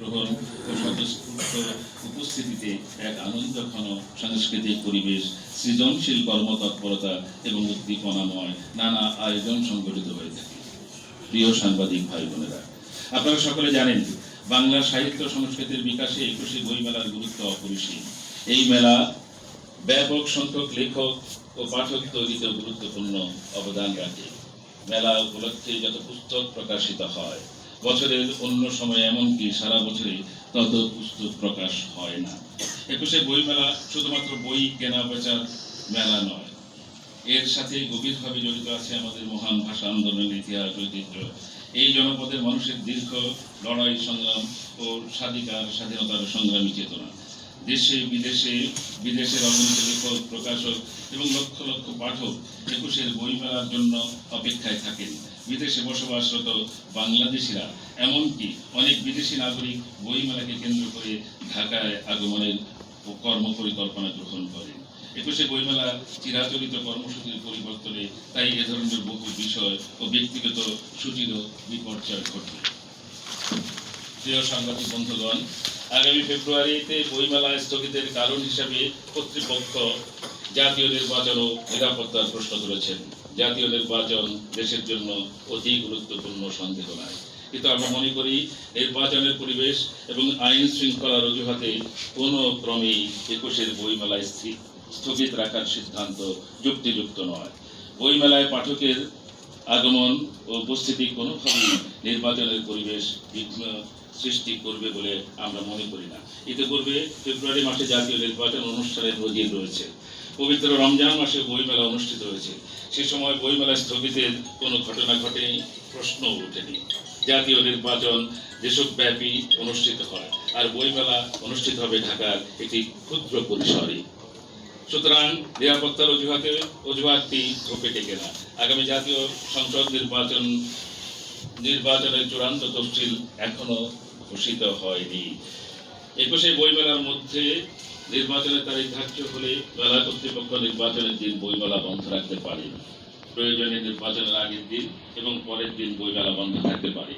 গ্রহণ ও স্বতঃস্ফূর্ত উপস্থিতিতে এক আনন্দঘন সাংস্কৃতিক পরিবেশ, সৃজনশীল কর্মতৎপরতা এবং উদ্দীপনাময় নানা আয়োজন সংগঠিত হয়ে থাকে। প্রিয় সাংবাদিক ভাই বোনেরা, আপনারা সকলে জানেন, বাংলা সাহিত্য সংস্কৃতির বিকাশে একুশে বইমেলার গুরুত্ব অপরিসীম। এই মেলা ব্যাপক সংখ্যক লেখক ও পাঠক তৈরিতে গুরুত্বপূর্ণ অবদান রাখে। মেলা উপলক্ষে যত পুস্তক প্রকাশিত হয় বছরের অন্য সময় এমনকি সারা বছরে তত পুস্তক প্রকাশ হয় না। একুশে বই মেলা শুধুমাত্র বই কেনা বেচার মেলা নয়। এর সাথে গভীরভাবে জড়িত আছে আমাদের মহান ভাষা আন্দোলনের ইতিহাস, ঐতিহ্য। এই জনপদের মানুষের দীর্ঘ লড়াই, সংগ্রাম ও স্বাধিকার, স্বাধীনতার সংগ্রামী চেতনা। দেশে, বিদেশে, বিদেশের অগণিত লেখক, প্রকাশক এবং লক্ষ লক্ষ পাঠক একুশের বইমেলার জন্য অপেক্ষায় থাকেন। বিদেশে বসবাসরত বাংলাদেশিরা, এমনকি অনেক বিদেশি নাগরিক বইমেলাকে কেন্দ্র করে ঢাকায় আগমনের কর্ম পরিকল্পনা গ্রহণ করেন। একুশে বইমেলা চিরাচরিত কর্মসূচির পরিবর্তনে তাই এ ধরনের বহু বিষয় ও ব্যক্তিগত ছুটিরও বিপর্যয় ঘটবে প্রিয় সাংবাদিক বন্ধুগণ আগামী ফেব্রুয়ারিতে বইমেলা স্থগিতের কারণ হিসাবে কর্তৃপক্ষ জাতীয় নির্বাচন ও নিরাপত্তার প্রশ্ন তুলেছেন। জাতীয় নির্বাচন দেশের জন্য অতি গুরুত্বপূর্ণ সন্দেহ নয় কিন্তু আমরা মনে করি, নির্বাচনের পরিবেশ এবং আইন শৃঙ্খলার অজুহাতে কোনো ক্রমেই একুশের বইমেলায় স্থি- স্থগিত রাখার সিদ্ধান্ত যুক্তিযুক্ত নয়। বইমেলায় পাঠকের আগমন ও উপস্থিতি কোনোভাবেই নির্বাচনের পরিবেশ বিঘ্ন সৃষ্টি করবে বলে আমরা মনে করি না। ইতিপূর্বে ফেব্রুয়ারি মাসে জাতীয় নির্বাচন অনুষ্ঠানের নজির রয়েছে। পবিত্র রমজান মাসে বইমেলা অনুষ্ঠিত হয়েছে। সে সময় বইমেলা স্থগিতের কোনো ঘটনা ঘটেনি প্রশ্ন ওঠেনি। জাতীয় নির্বাচন দেশব্যাপী অনুষ্ঠিত হয় আর বইমেলা অনুষ্ঠিত হবে ঢাকার একটি ক্ষুদ্র পরিসরে। সুতরাং নিরাপত্তার অজুহাতে অজুহাতটি ধোপে টেকে না আগামী জাতীয় সংসদ নির্বাচন নির্বাচনের চূড়ান্ত তফসিল এখনও ঘোষিত হয়নি। একুশে বইমেলার মধ্যে নির্বাচনের তারিখ ধার্য হলে মেলা কর্তৃপক্ষ নির্বাচনের দিন বইমেলা বন্ধ রাখতে পারে প্রয়োজনে নির্বাচনের আগের দিন এবং পরের দিন বইমেলা বন্ধ থাকতে পারে।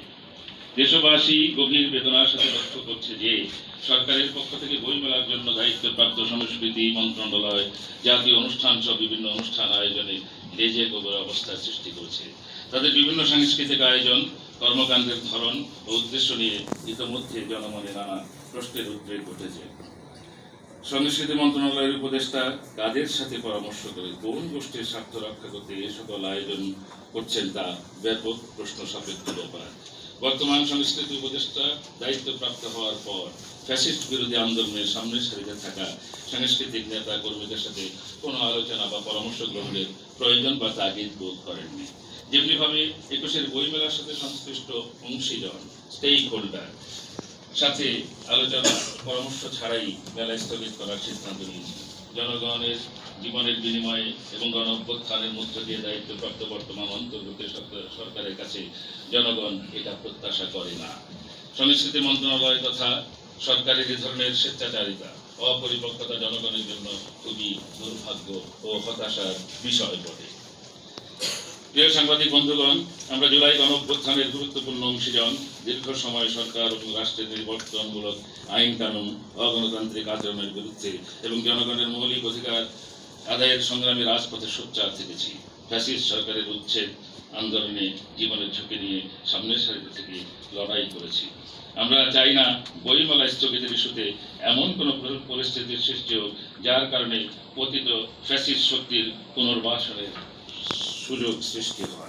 দেশবাসী গভীর বেদনার সাথে লক্ষ্য করছে যে, সরকারের পক্ষ থেকে বইমেলার জন্য দায়িত্বপ্রাপ্ত সংস্কৃতি মন্ত্রণালয়, জাতীয় অনুষ্ঠান সহ বিভিন্ন অনুষ্ঠান আয়োজনে লেজে গোবর অবস্থার সৃষ্টি করেছে। তাদের বিভিন্ন সাংস্কৃতিক আয়োজন, কর্মকাণ্ডের ধরন ও উদ্দেশ্য নিয়ে ইতিমধ্যে জনমনে নানা প্রশ্নের উদ্রেক ঘটেছে। সংস্কৃতি মন্ত্রণালয়ের উপদেষ্টা কাদের সাথে পরামর্শ করে কোন গোষ্ঠীর স্বার্থ রক্ষা করতে এ সকল আয়োজন করছেন তা ব্যাপক প্রশ্ন সাপেক্ষ ব্যাপার। বর্তমান সংস্কৃতি উপদেষ্টা দায়িত্বপ্রাপ্ত হওয়ার পর ফ্যাসিস্ট বিরোধী আন্দোলনের সামনের সারিতে থাকা সাংস্কৃতিক নেতা কর্মীদের সাথে কোনো আলোচনা বা পরামর্শ গ্রহণের প্রয়োজন বা তাগিদ বোধ করেননি। যেমনিভাবে একুশের বইমেলার সাথে সংশ্লিষ্ট অংশীজন স্টেক হোল্ডার সাথে আলোচনা, পরামর্শ ছাড়াই মেলা স্থগিত করার সিদ্ধান্ত নিয়েছে জনগণের জীবনের বিনিময়ে এবং গণ অভ্যুত্থানের মধ্য দিয়ে দায়িত্বপ্রাপ্ত বর্তমান অন্তর্বর্তী সরকারের কাছে জনগণ এটা প্রত্যাশা করে না। সংস্কৃতি মন্ত্রণালয় তথা সরকারের এ ধরনের স্বেচ্ছাচারিতা, অপরিপক্কতা জনগণের জন্য খুবই দুর্ভাগ্য ও হতাশার বিষয় বটে। প্রিয় সাংবাদিক বন্ধুগণ, আমরা জুলাই গণঅভ্যুত্থানের গুরুত্বপূর্ণ অংশীজন, দীর্ঘ সময় সরকার এবং রাষ্ট্রের নির্বর্তনমূলক আইন কানুন, অগণতান্ত্রিক আচরণের বিরুদ্ধে এবং জনগণের মৌলিক অধিকার আদায়ের সংগ্রামে রাজপথে সোচ্চার থেকেছি। ফ্যাসিস্ট সরকারের উচ্ছেদ আন্দোলনে জীবনের ঝুঁকি নিয়ে সামনের সারিতে থেকে লড়াই করেছি। আমরা চাই না বইমেলা স্থগিতের ইস্যুতে এমন কোনো পরিস্থিতির সৃষ্টি হোক, যার কারণে পতিত ফ্যাসিস্ট শক্তির পুনর্বাসনের সুযোগ সৃষ্টি হয়